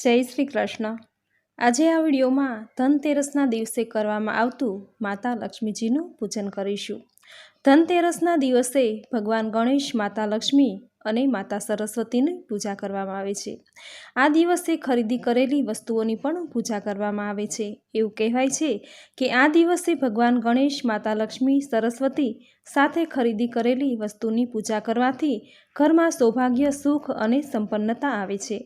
જય શ્રી કૃષ્ણ. આજે આ વિડીયોમાં ધનતેરસના દિવસે કરવામાં આવતું માતા લક્ષ્મીજીનું પૂજન કરીશું. ધનતેરસના દિવસે ભગવાન ગણેશ માતા લક્ષ્મી અને માતા સરસ્વતીની પૂજા કરવામાં આવે છે. આ દિવસે ખરીદી કરેલી વસ્તુઓની પણ પૂજા કરવામાં આવે છે. એવું કહેવાય છે કે આ દિવસે ભગવાન ગણેશ, માતા લક્ષ્મી, સરસ્વતી સાથે ખરીદી કરેલી વસ્તુની પૂજા કરવાથી ઘરમાં સૌભાગ્ય, સુખ અને સંપન્નતા આવે છે.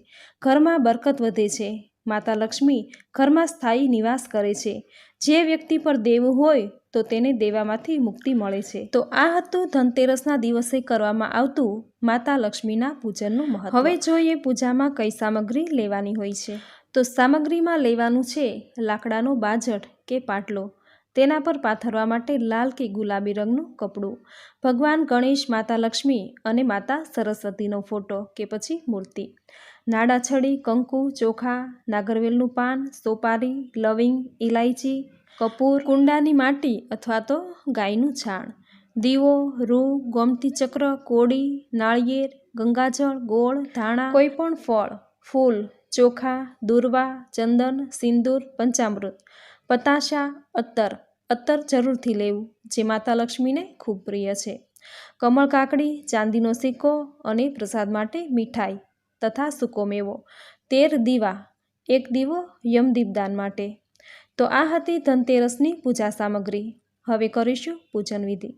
ઘરમાં બરકત વધે છે. માતા લક્ષ્મી ઘરમાં સ્થાયી નિવાસ કરે છે. જે વ્યક્તિ પર દેવું હોય તો તેને દેવામાંથી મુક્તિ મળે છે. તો આ હતું ધનતેરસના દિવસે કરવામાં આવતું માતા લક્ષ્મીના પૂજનનું મહત્વ. હવે જોઈએ પૂજામાં કઈ સામગ્રી લેવાની હોય છે. તો સામગ્રીમાં લેવાનું છે લાકડાનો બાજટ કે પાટલો. તેના પર પાથરવા માટે લાલ કે ગુલાબી રંગનું કપડું. ભગવાન ગણેશ, માતા લક્ષ્મી અને માતા સરસ્વતીનો ફોટો કે પછી મૂર્તિ. નાડા છડી કંકુ, ચોખા, નાગરવેલનું પાન, સોપારી, લવિંગ ઇલાયચી કપૂર, કુંડાની માટી અથવા તો ગાયનું છાણ, દીવો, રૂ, ગોમતી ચક્ર, કોડી, નાળિયેર, ગંગાજળ, ગોળ, ધાણા કોઈ પણ ફળ, ફૂલ, ચોખા, દુર્વા, ચંદન, સિંદૂર, પંચામૃત, પતાશા અત્તર અત્તર જરૂરથી લેવું, જે માતા લક્ષ્મીને ખૂબ પ્રિય છે. કમળ કાકડી, ચાંદીનો સિક્કો અને પ્રસાદ માટે મીઠાઈ. તથા સૂકો મેવો. તેર દીવા, એક દીવો યમદીપદાન માટે. તો આ હતી ધનતેરસની પૂજા સામગ્રી. હવે કરીશું પૂજન વિધિ.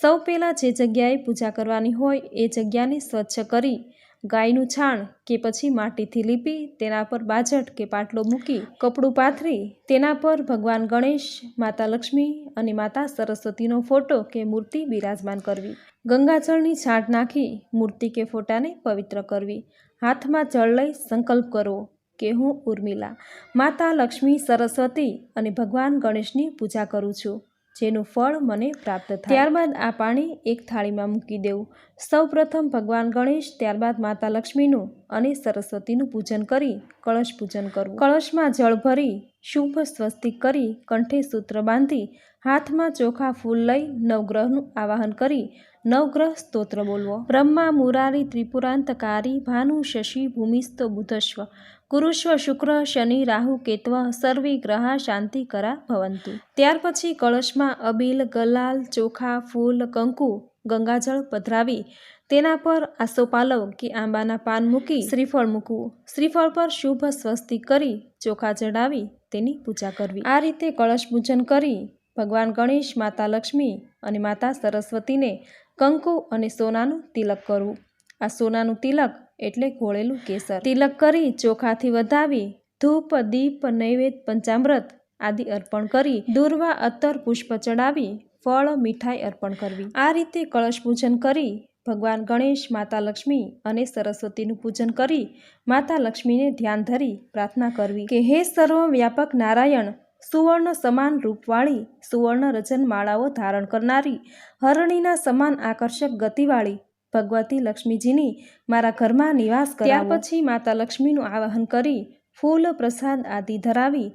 સૌ પહેલાં જે જગ્યાએ પૂજા કરવાની હોય એ જગ્યાને સ્વચ્છ કરી ગાયનું છાણ કે પછી માટીથી લીપી, તેના પર બાજટ કે પાટલો મૂકી, કપડું પાથરી, તેના પર ભગવાન ગણેશ, માતા લક્ષ્મી અને માતા સરસ્વતીનો ફોટો કે મૂર્તિ બિરાજમાન કરવી. ગંગાજળની છાંટ નાખી, મૂર્તિ કે ફોટાને પવિત્ર કરવી. હાથમાં જળ લઈ સંકલ્પ કરવો કે હું ઉર્મિલા. માતા લક્ષ્મી, સરસ્વતી અને ભગવાન ગણેશની પૂજા કરું છું. જેનું ફળ મને પ્રાપ્ત થાય. ત્યારબાદ આ પાણી એક થાળીમાં મૂકી દેવું. સૌપ્રથમ ભગવાન ગણેશ, ત્યારબાદ માતા લક્ષ્મીનું અને સરસ્વતીનું પૂજન કરી કળશ પૂજન કરવું. કળશમાં જળ ભરી, શુભ સ્વસ્તિક કરી, કંઠે સૂત્ર બાંધી, હાથમાં ચોખા ફૂલ લઈ નવગ્રહનું આવાહન કરી નવગ્રહ સ્તોત્ર બોલવો. બ્રહ્મા, મુરારી, ત્રિપુરાંતકારી, ભાનુ, શશી ભૂમિસ્તો બુધસ્વ ગુરુશ્વ શુક્ર, શનિ, રાહુ, કેત્વ, સર્વે ગ્રહા શાંતિ કરા ભવંતુ. ત્યાર પછી કળશમાં અબીલ, ગલાલ, ચોખા, ફૂલ, કંકુ ગંગાજળ પધરાવી તેના પર આસોપાલવ કે આંબાના પાન મૂકી શ્રીફળ મૂકવું. શ્રીફળ પર શુભ સ્વસ્તિ કરી ચોખા ચડાવી તેની પૂજા કરવી. આ રીતે કળશ પૂજન કરી ભગવાન ગણેશ, માતા લક્ષ્મી અને માતા સરસ્વતીને કંકુ અને સોનાનું તિલક કરવું. આ સોનાનું તિલક એટલે ઘોળેલું કેસર. તિલક કરી ચોખાથી વધાવી ધૂપ, દીપ, નૈવેદ્ય, પંચામૃત આદિ અર્પણ કરી દુર્વા અત્તર પુષ્પ ચડાવી ફળ મીઠાઈ અર્પણ કરવી. આ રીતે કળશ પૂજન કરી ભગવાન ગણેશ માતા લક્ષ્મી અને સરસ્વતીનું પૂજન કરી માતા લક્ષ્મીને ધ્યાન ધરી પ્રાર્થના કરવી. કે હે સર્વવ્યાપક નારાયણ સુવર્ણ સમાન રૂપવાળી સુવર્ણ રજન માળાઓ ધારણ કરનારી હરણીના સમાન આકર્ષક ગતિવાળી ભગવતી લક્ષ્મીજીની મારા ઘરમાં નિવાસ કર્યા પછી માતા લક્ષ્મીનું આવાહન કરી ફૂલ પ્રસાદ આદિ ધરાવી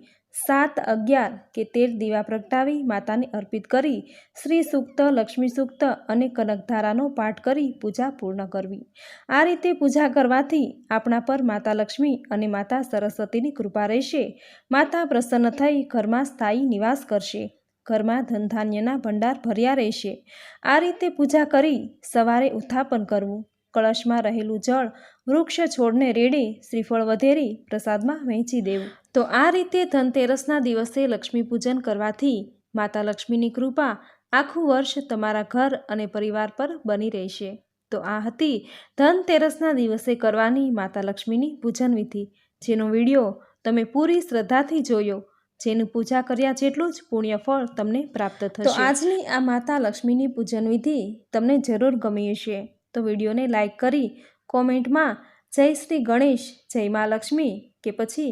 સાત અગિયાર કે તેર દીવા પ્રગટાવી માતાને અર્પિત કરી શ્રી સૂક્ત, લક્ષ્મી સૂક્ત અને કનકધારાનો પાઠ કરી પૂજા પૂર્ણ કરવી. આ રીતે પૂજા કરવાથી આપણા પર માતા લક્ષ્મી અને માતા સરસ્વતીની કૃપા રહેશે. માતા પ્રસન્ન થઈ ઘરમાં સ્થાયી નિવાસ કરશે. ઘરમાં ધનધાન્યના ભંડાર ભર્યા રહેશે. આ રીતે પૂજા કરી સવારે ઉત્થાપન કરવું. કળશમાં રહેલું જળ વૃક્ષ છોડને રેડી શ્રીફળ વધેરી પ્રસાદમાં વહેંચી દેવું. તો આ રીતે ધનતેરસના દિવસે લક્ષ્મી પૂજન કરવાથી માતા લક્ષ્મીની કૃપા આખું વર્ષ તમારા ઘર અને પરિવાર પર બની રહેશે. તો આ હતી ધનતેરસના દિવસે કરવાની માતા લક્ષ્મીની પૂજન વિધિ. જેનો વીડિયો તમે પૂરી શ્રદ્ધાથી જોયો. જેનું પૂજા કર્યા જેટલું જ પુણ્ય ફળ તમને પ્રાપ્ત થશે. આજની આ માતા લક્ષ્મીની પૂજન વિધિ તમને જરૂર ગમી હશે. તો વિડીયોને લાઇક કરી કોમેન્ટમાં જય શ્રી ગણેશ, જય મા લક્ષ્મી કે પછી